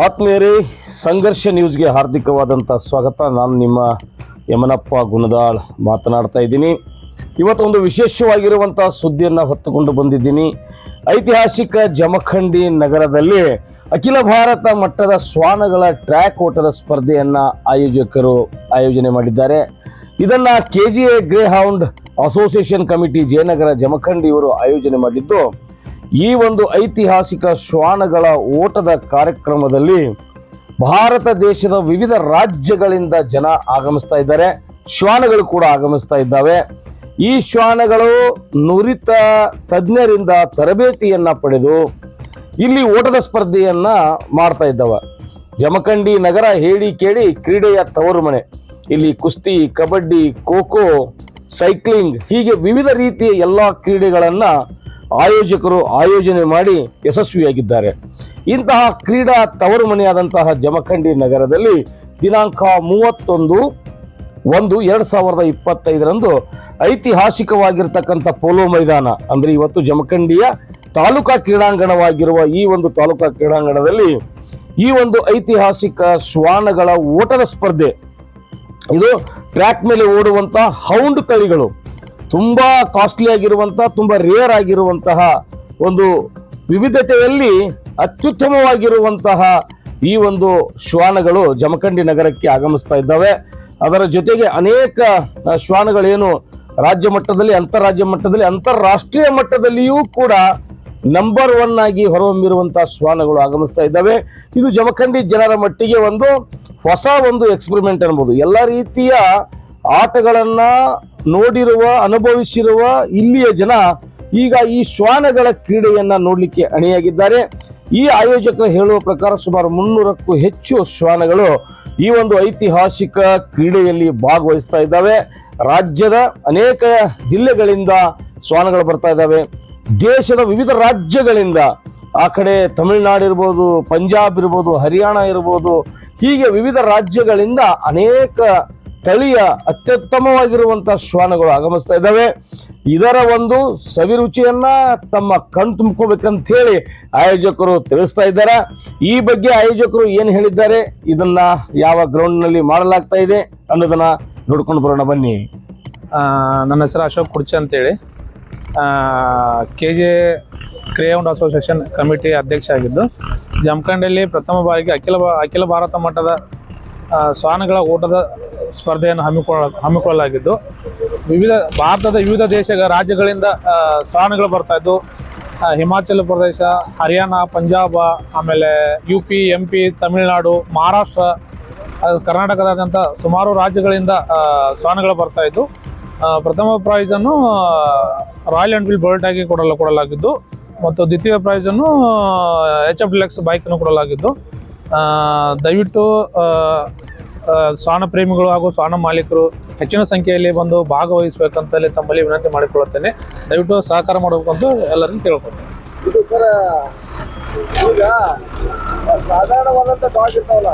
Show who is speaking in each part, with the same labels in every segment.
Speaker 1: ಆತ್ಮೀಯರೇ, ಸಂಘರ್ಷ ನ್ಯೂಸ್ಗೆ ಹಾರ್ದಿಕವಾದಂಥ ಸ್ವಾಗತ. ನಾನು ನಿಮ್ಮ ಯಮನಪ್ಪ ಗುಣದಾಳ್ ಮಾತನಾಡ್ತಾ ಇದ್ದೀನಿ. ಇವತ್ತು ಒಂದು ವಿಶೇಷವಾಗಿರುವಂಥ ಸುದ್ದಿಯನ್ನು ಹೊತ್ತುಕೊಂಡು ಬಂದಿದ್ದೀನಿ. ಐತಿಹಾಸಿಕ ಜಮಖಂಡಿ ನಗರದಲ್ಲಿ ಅಖಿಲ ಭಾರತ ಮಟ್ಟದ ಶ್ವಾನಗಳ ಟ್ರ್ಯಾಕ್ ಓಟದ ಸ್ಪರ್ಧೆಯನ್ನು ಆಯೋಜಕರು ಆಯೋಜನೆ ಮಾಡಿದ್ದಾರೆ. ಇದನ್ನ K G A greyhound association committee Jayanagar Jamkhandi ಇವರು ಆಯೋಜನೆ ಮಾಡಿದ್ದು ಈ ಒಂದು ಐತಿಹಾಸಿಕ ಶ್ವಾನಗಳ ಓಟದ ಕಾರ್ಯಕ್ರಮದಲ್ಲಿ ಭಾರತ ದೇಶದ ವಿವಿಧ ರಾಜ್ಯಗಳಿಂದ ಜನ ಆಗಮಿಸ್ತಾ ಇದ್ದಾರೆ. ಶ್ವಾನಗಳು ಕೂಡ ಆಗಮಿಸ್ತಾ ಇದ್ದಾವೆ. ಈ ಶ್ವಾನಗಳು ನುರಿತ ತಜ್ಞರಿಂದ ತರಬೇತಿಯನ್ನ ಪಡೆದು ಇಲ್ಲಿ ಓಟದ ಸ್ಪರ್ಧೆಯನ್ನ ಮಾಡ್ತಾ ಇದ್ದಾವೆ. ಜಮಖಂಡಿ ನಗರ ಹೇಳಿ ಕೇಳಿ ಕ್ರೀಡೆಯ ತವರು ಮನೆ ಇಲ್ಲಿ ಕುಸ್ತಿ, ಕಬಡ್ಡಿ ಖೋ, ಸೈಕ್ಲಿಂಗ್ ಹೀಗೆ ವಿವಿಧ ರೀತಿಯ ಎಲ್ಲ ಕ್ರೀಡೆಗಳನ್ನ ಆಯೋಜಕರು ಆಯೋಜನೆ ಮಾಡಿ ಯಶಸ್ವಿಯಾಗಿದ್ದಾರೆ. ಇಂತಹ ಕ್ರೀಡಾ ತವರು ಮನೆಯಾದಂತಹ ಜಮಖಂಡಿ ನಗರದಲ್ಲಿ ದಿನಾಂಕ ಮೂವತ್ತೊಂದು ಒಂದು ಎರಡು ಸಾವಿರದ ಇಪ್ಪತ್ತೈದರಂದು ಐತಿಹಾಸಿಕವಾಗಿರ್ತಕ್ಕಂಥ ಪೋಲೋ ಮೈದಾನ, ಅಂದ್ರೆ ಇವತ್ತು ಜಮಖಂಡಿಯ ತಾಲೂಕಾ ಕ್ರೀಡಾಂಗಣವಾಗಿರುವ ಈ ಒಂದು ತಾಲೂಕಾ ಕ್ರೀಡಾಂಗಣದಲ್ಲಿ ಈ ಒಂದು ಐತಿಹಾಸಿಕ ಶ್ವಾನಗಳ ಓಟದ ಸ್ಪರ್ಧೆ. ಇದು ಟ್ರ್ಯಾಕ್ ಮೇಲೆ ಓಡುವಂತ ಹೌಂಡ್ ತಳಿಗಳು. ತುಂಬಾ ಕಾಸ್ಟ್ಲಿ ಆಗಿರುವಂತಹ, ತುಂಬಾ ರೇರ್ ಆಗಿರುವಂತಹ ಒಂದು ವಿವಿಧತೆಯಲ್ಲಿ ಅತ್ಯುತ್ತಮವಾಗಿರುವಂತಹ ಈ ಒಂದು ಶ್ವಾನಗಳು ಜಮಖಂಡಿ ನಗರಕ್ಕೆ ಆಗಮಿಸ್ತಾ ಇದ್ದಾವೆ. ಅದರ ಜೊತೆಗೆ ಅನೇಕ ಶ್ವಾನಗಳೇನು ರಾಜ್ಯ ಮಟ್ಟದಲ್ಲಿ, ಅಂತಾರಾಜ್ಯ ಮಟ್ಟದಲ್ಲಿ, ಅಂತಾರಾಷ್ಟ್ರೀಯ ಮಟ್ಟದಲ್ಲಿಯೂ ಕೂಡ ನಂಬರ್ ಒನ್ ಆಗಿ ಹೊರಹೊಮ್ಮಿರುವಂತಹ ಶ್ವಾನಗಳು ಆಗಮಿಸ್ತಾ ಇದ್ದಾವೆ. ಇದು ಜಮಖಂಡಿ ಜನರ ಮಟ್ಟಿಗೆ ಒಂದು ಹೊಸ ಒಂದು ಎಕ್ಸ್ಪರಿಮೆಂಟ್ ಅನ್ಬೋದು. ಎಲ್ಲ ರೀತಿಯ ಆಟಗಳನ್ನ ನೋಡಿರುವ, ಅನುಭವಿಸಿರುವ ಇಲ್ಲಿಯ ಜನ ಈಗ ಈ ಶ್ವಾನಗಳ ಕ್ರೀಡೆಯನ್ನ ನೋಡಲಿಕ್ಕೆ ಅಣಿಯಾಗಿದ್ದಾರೆ. ಈ ಆಯೋಜಕರು ಹೇಳುವ ಪ್ರಕಾರ ಸುಮಾರು ಮುನ್ನೂರಕ್ಕೂ ಹೆಚ್ಚು ಶ್ವಾನಗಳು ಈ ಒಂದು ಐತಿಹಾಸಿಕ ಕ್ರೀಡೆಯಲ್ಲಿ ಭಾಗವಹಿಸ್ತಾ ಇದ್ದಾವೆ. ರಾಜ್ಯದ ಅನೇಕ ಜಿಲ್ಲೆಗಳಿಂದ ಶ್ವಾನಗಳು ಬರ್ತಾ ಇದ್ದಾವೆ. ದೇಶದ ವಿವಿಧ ರಾಜ್ಯಗಳಿಂದ ಆ ಕಡೆ ತಮಿಳುನಾಡು ಇರ್ಬೋದು, ಪಂಜಾಬ್ ಇರ್ಬೋದು, ಹರಿಯಾಣ ಇರ್ಬೋದು, ಹೀಗೆ ವಿವಿಧ ರಾಜ್ಯಗಳಿಂದ ಅನೇಕ ತಳಿಯ ಅತ್ಯುತ್ತಮವಾಗಿರುವಂತಹ ಶ್ವಾನಗಳು ಆಗಮಿಸ್ತಾ ಇದ್ದಾವೆ. ಇದರ ಒಂದು ಸವಿರುಚಿಯನ್ನ ತಮ್ಮ ಕಣ್ ತುಂಬ್ಕೋಬೇಕಂತ ಹೇಳಿ ಆಯೋಜಕರು ತಿಳಿಸ್ತಾ ಇದ್ದಾರೆ. ಈ ಬಗ್ಗೆ ಆಯೋಜಕರು ಏನು ಹೇಳಿದ್ದಾರೆ? ಇದನ್ನ ಯಾವ ಗ್ರೌಂಡ್ನಲ್ಲಿ ಮಾಡಲಾಗ್ತಾ ಇದೆ ಅನ್ನೋದನ್ನ ನೋಡ್ಕೊಂಡು ಬರೋಣ, ಬನ್ನಿ.
Speaker 2: ನನ್ನ ಹೆಸರು ಅಶೋಕ್ ಕುರ್ಚಿ ಅಂತೇಳಿ. K J greyhound association committee ಅಧ್ಯಕ್ಷ ಆಗಿದ್ದು ಜಮಖಂಡಿಯಲ್ಲಿ ಪ್ರಥಮ ಬಾರಿಗೆ ಅಖಿಲ ಅಖಿಲ ಭಾರತ ಮಟ್ಟದ ಶ್ವಾನಗಳ ಓಟದ ಸ್ಪರ್ಧೆಯನ್ನು ಹಮ್ಮಿಕೊಳ್ಳ, ಹಮ್ಮಿಕೊಳ್ಳಲಾಗಿದ್ದು, ವಿವಿಧ ಭಾರತದ ವಿವಿಧ ದೇಶಗಳ ರಾಜ್ಯಗಳಿಂದ ಶ್ವಾನಗಳು ಬರ್ತಾ ಇದ್ದು ಹಿಮಾಚಲ ಪ್ರದೇಶ, ಹರಿಯಾಣ, ಪಂಜಾಬ, ಆಮೇಲೆ U P M P Tamil Nadu, Maharashtra ಕರ್ನಾಟಕದಾದ್ಯಂತ ಸುಮಾರು ರಾಜ್ಯಗಳಿಂದ ಶ್ವಾನಗಳು ಬರ್ತಾ ಇದ್ದು ಪ್ರಥಮ ಪ್ರೈಸನ್ನು ರಾಯಲ್ ಎನ್ಫೀಲ್ಡ್ ಬುಲೆಟ್ ಆಗಿ ಕೊಡಲು, ಕೊಡಲಾಗಿದ್ದು, ಮತ್ತು ದ್ವಿತೀಯ ಪ್ರೈಸನ್ನು ಎಚ್ ಎಫ್ ಡಿಲೆಕ್ಸ್ ಬೈಕನ್ನು ಕೊಡಲಾಗಿದ್ದು ದಯವಿಟ್ಟು ಸ್ವಾನ ಶ್ವಾನ ಪ್ರೇಮಿಗಳು ಹಾಗೂ ಸ್ವಾನ ಮಾಲೀಕರು ಹೆಚ್ಚಿನ ಸಂಖ್ಯೆಯಲ್ಲಿ ಬಂದು ಭಾಗವಹಿಸಬೇಕಂತಲೇ ತಮ್ಮಲ್ಲಿ ವಿನಂತಿ ಮಾಡಿಕೊಳ್ಳುತ್ತೇನೆ. ದಯವಿಟ್ಟು ಸಹಕಾರ ಮಾಡಬೇಕಂತ ಎಲ್ಲರಿಗೂ ಕೇಳ್ಕೊಳ್ತೇನೆ.
Speaker 3: ಇದು ಸರ್ ಈಗ ಸಾಧಾರಣವಾದಂತ ಡಾಗ್ ಇರ್ತಾವಲ್ಲ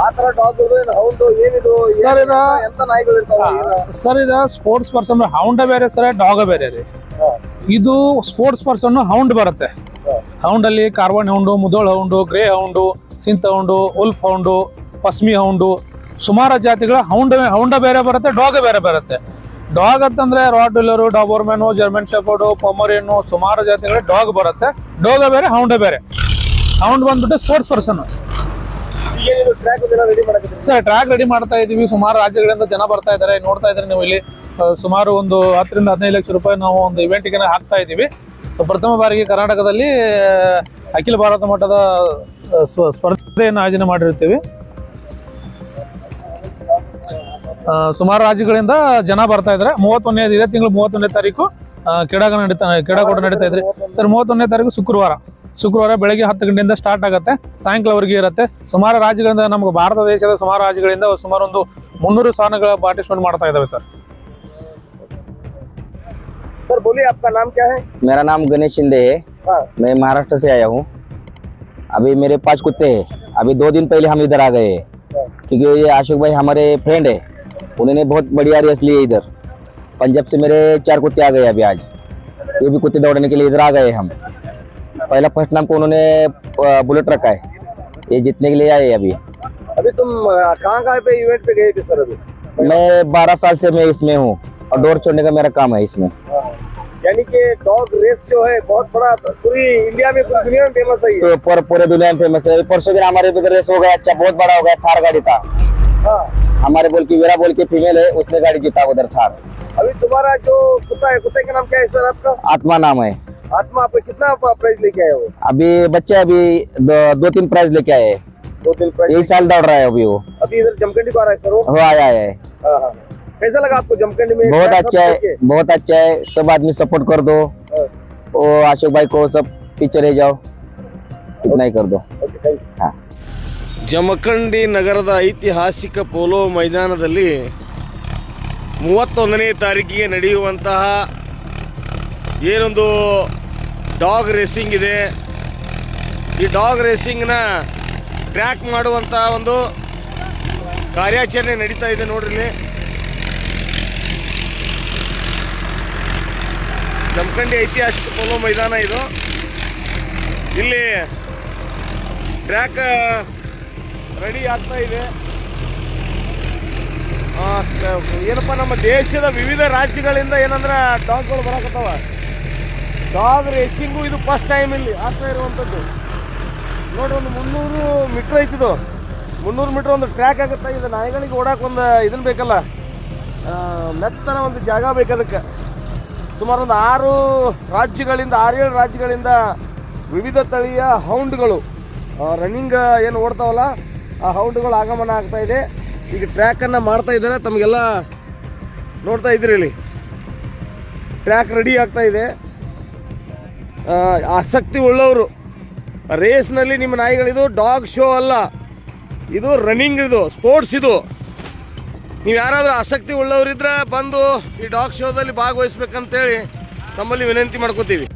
Speaker 3: ಆ ತರ ಡಾಗ್ ಹೌದು ಏನಿದು
Speaker 2: ಸರ್, ಇದು-
Speaker 3: ಎಂತ ನಾಯಿಗಳು ಇರ್ತಾವ
Speaker 2: ಸರ್ ಇದು ಸ್ಪೋರ್ಟ್ಸ್ ಪರ್ಸನ್ ಹೌಂಡ ಬೇರೆ ಸರ್ ಡಾಗ ಬೇರೆ ರೀ. ಇದು ಸ್ಪೋರ್ಟ್ಸ್ ಪರ್ಸನ್ ಹೌಂಡ್ ಬರುತ್ತೆ. ಹೌಂಡ್ ಅಲ್ಲಿ caravan hound Mudhol hound greyhound ಸಿಂತ hound wolf hound Pashmi hound ಸುಮಾರು ಜಾತಿಗಳ ಹೌಂಡ ಹೌಂಡ ಬೇರೆ ಬರುತ್ತೆ ಡಾಗ್ ಬೇರೆ ಬರುತ್ತೆ. ಡಾಗ್ ಅಂತಂದ್ರೆ ರಾಡ್ ವಿಲ್ಲರು ಡಾಬೋರ್ಮೆನು ಜರ್ಮನ್ ಶೆಫರ್ಡು ಪೊಮರಿಯನ್ನು ಸುಮಾರು ಜಾತಿಗಳ ಡಾಗ್ ಬರುತ್ತೆ. ಡಾಗ ಬೇರೆ ಹೌಂಡ ಬೇರೆ. ಹೌಂಡ್ ಬಂದ್ಬಿಟ್ಟು
Speaker 3: sports person
Speaker 2: sir track ready ಮಾಡ್ತಾ ಇದೀವಿ ಸುಮಾರು ರಾಜ್ಯಗಳಿಂದ ಜನ ಬರ್ತಾ ಇದ್ದಾರೆ. ನೋಡ್ತಾ ಇದ್ದಾರೆ ನೀವು ಇಲ್ಲಿ. ಸುಮಾರು ಒಂದು ಹತ್ತರಿಂದ ಹದಿನೈದು ಲಕ್ಷ ರೂಪಾಯಿ ನಾವು ಒಂದು ಇವೆಂಟ್ಗೆ ಹಾಕ್ತಾ ಇದ್ದೀವಿ. ಪ್ರಥಮ ಬಾರಿಗೆ ಕರ್ನಾಟಕದಲ್ಲಿ ಅಖಿಲ ಭಾರತ ಮಟ್ಟದ ಸ್ಪರ್ಧೆಯನ್ನು ಆಯೋಜನೆ ಮಾಡಿರ್ತೀವಿ ಸುಮಾರು ರಾಜ್ಯಗಳಿಂದ ಜನ ಬರ್ತಾ ಇದ್ದಾರೆ. ಮೂವತ್ತೊಂದನೇ ಇದೇ, ತಿಂಗಳು ಮೂವತ್ತೊಂದನೇ ತಾರೀಕು ಕ್ರೀಡಾಗ ನಡೀತಾ, ಕ್ರೀಡಾಕೂಟ ನಡೀತಾ ಇದ್ರಿ ಸರ್, ಮೂವತ್ತೊಂದನೇ ತಾರೀಕು ಶುಕ್ರವಾರ. ಶುಕ್ರವಾರ ಬೆಳಗ್ಗೆ ಹತ್ತು ಗಂಟೆಯಿಂದ ಸ್ಟಾರ್ಟ್ ಆಗುತ್ತೆ. ಸಾಯಂಕಾಲವರೆಗೆ ಇರುತ್ತೆ. ಸುಮಾರು ರಾಜ್ಯಗಳಿಂದ, ನಮ್ಗೆ ಭಾರತ ದೇಶದ ಸುಮಾರು ರಾಜ್ಯಗಳಿಂದ ಸುಮಾರು ಒಂದು ಮುನ್ನೂರು ಸ್ಥಾನಗಳ ಪಾರ್ಟಿಸಿಪೇಟ್ ಮಾಡ್ತಾ ಇದ್ದಾವೆ ಸರ್.
Speaker 3: सर बोलिए आपका नाम क्या है?
Speaker 4: मेरा नाम गणेश शिंदे है।
Speaker 3: हाँ।
Speaker 4: मैं महाराष्ट्र से आया हूँ। अभी मेरे पाँच कुत्ते हैं। अभी दो दिन पहले हम इधर आ गए हैं। क्योंकि ये अशोक भाई हमारे फ्रेंड है। उन्होंने बहुत बढ़िया रेस ली है इधर। पंजाब से मेरे चार कुत्ते आ गए अभी आज। ये भी कुत्ते दौड़ने के लिए इधर आ गए हम। पहला फ़र्स्ट नाम को उन्होंने बुलेट रखा है। ये जीतने के लिए आए अभी।
Speaker 3: अभी तुम कहाँ कहाँ पे इवेंट पे गए थे सर अभी?
Speaker 4: मैं बारह साल से मैं इसमें हूँ। और डोर छोड़ने का मेरा काम है इसमें।
Speaker 3: हाँ। यानी कि डॉग रेस जो है बहुत बड़ा पूरी इंडिया में पूरी दुनिया में फ़ेमस है
Speaker 4: तो पूरे पूरे दुनिया में फ़ेमस है। परसों दिन हमारे इधर रेस हो गया अच्छा बहुत बड़ा हो गया थार गाड़ी था।
Speaker 3: हाँ।
Speaker 4: हमारे बोल की वीरा बोल के फीमेल है उसने गाड़ी जीता उधर थार।
Speaker 3: अभी तुम्हारा जो कुत्ता है कुत्ते का नाम क्या है सर आपका?
Speaker 4: आत्मा नाम है।
Speaker 3: आत्मा आप कितना प्राइस लेके आए हो?
Speaker 4: अभी बच्चे अभी दो, दो तीन प्राइज लेके आए।
Speaker 3: दो दिन प्राइस
Speaker 4: यही साल दौड़ रहा है अभी वो।
Speaker 3: अभी इधर जमखंडी को आ रहा है सर वो?
Speaker 4: वो आया है।
Speaker 3: हाँ, हाँ। कैसा लगा आपको जमखंडी में
Speaker 4: बहुत
Speaker 3: सब
Speaker 4: अच्छा है
Speaker 3: करके?
Speaker 4: बहुत अच्छा है सब आदमी सपोर्ट कर दो
Speaker 3: हाँ,
Speaker 4: वो अशोक भाई को सब पीछे रह जाओ इतना ही कर दो
Speaker 3: ओके थैंक यू
Speaker 4: हाँ
Speaker 1: ಜಮಖಂಡಿ ನಗರದ ಐತಿಹಾಸಿಕ ಪೋಲೋ ಮೈದಾನದಲ್ಲಿ ಮೂವತ್ತೊಂದನೇ ತಾರೀಕಿಗೆ ನಡೆಯುವಂತಹ ಏನೊಂದು ಡಾಗ್ ರೇಸಿಂಗ್ ಇದೆ ಈ ಡಾಗ್ ರೇಸಿಂಗ್ನ ಟ್ರ್ಯಾಕ್ ಮಾಡುವಂಥ ಒಂದು ಕಾರ್ಯಾಚರಣೆ ನಡೀತಾ ಇದೆ ನೋಡ್ರಿ ಜಮಖಂಡಿ ಐತಿಹಾಸಿಕ ಪೋಲೋ ಮೈದಾನ ಇದು. ಇಲ್ಲಿ ಟ್ರ್ಯಾಕ್ ರೆಡಿ ಆಗ್ತಾ ಇದೆ. ಏನಪ್ಪ, ನಮ್ಮ ದೇಶದ ವಿವಿಧ ರಾಜ್ಯಗಳಿಂದ ಏನಂದ್ರೆ ಡಾಗ್ಗಳು ಬರಕತ್ತವ. ಡಾಗ್ ರೇಸಿಂಗು ಇದು ಫಸ್ಟ್ ಟೈಮ್ ಇಲ್ಲಿ ಆಗ್ತಾ ಇರುವಂಥದ್ದು. ನೋಡಿ ಒಂದು ಮುನ್ನೂರು ಮೀಟ್ರ್ ಐತಿದು ಮುನ್ನೂರು ಮೀಟ್ರ್ ಒಂದು ಟ್ರ್ಯಾಕ್ ಆಗುತ್ತೆ. ಇದು ನಾಯಿಗಳಿಗೆ ಓಡಾಕೊಂದು ಇದನ್ನ ಬೇಕಲ್ಲ. ಮೆತ್ತನ ಒಂದು ಜಾಗ ಬೇಕು ಅದಕ್ಕೆ ಸುಮಾರು ಒಂದು ಆರು ರಾಜ್ಯಗಳಿಂದ ಆರೇಳು ರಾಜ್ಯಗಳಿಂದ ವಿವಿಧ ತಳಿಯ ಹೌಂಡ್ಗಳು ರನ್ನಿಂಗ್ ಏನು ಓಡ್ತಾವಲ್ಲ, ಆ ಹೌಂಡ್ಗಳು ಆಗಮನ ಆಗ್ತಾ ಇದೆ. ಈಗ ಟ್ರ್ಯಾಕನ್ನು ಮಾಡ್ತಾ ಇದ್ದಾರೆ. ತಮಗೆಲ್ಲ ನೋಡ್ತಾ ಇದ್ದೀರಿ ಇಲ್ಲಿ. ಟ್ರ್ಯಾಕ್ ರೆಡಿ ಆಗ್ತಾ ಇದೆ. ಆಸಕ್ತಿ ಉಳ್ಳವರು. ರೇಸ್ನಲ್ಲಿ ನಿಮ್ಮ ನಾಯಿಗಳಿದು ಡಾಗ್ ಶೋ ಅಲ್ಲ. ಇದು ರನ್ನಿಂಗ್ ಇದು ಸ್ಪೋರ್ಟ್ಸ್ ಇದು. ನೀವು ಯಾರಾದರೂ ಆಸಕ್ತಿ ಉಳ್ಳವರಿದ್ರೆ ಬಂದು ಈ ಡಾಗ್ ಶೋದಲ್ಲಿ ಭಾಗವಹಿಸ್ಬೇಕಂತೇಳಿ ತಮ್ಮಲ್ಲಿ ವಿನಂತಿ ಮಾಡ್ಕೋತೀವಿ.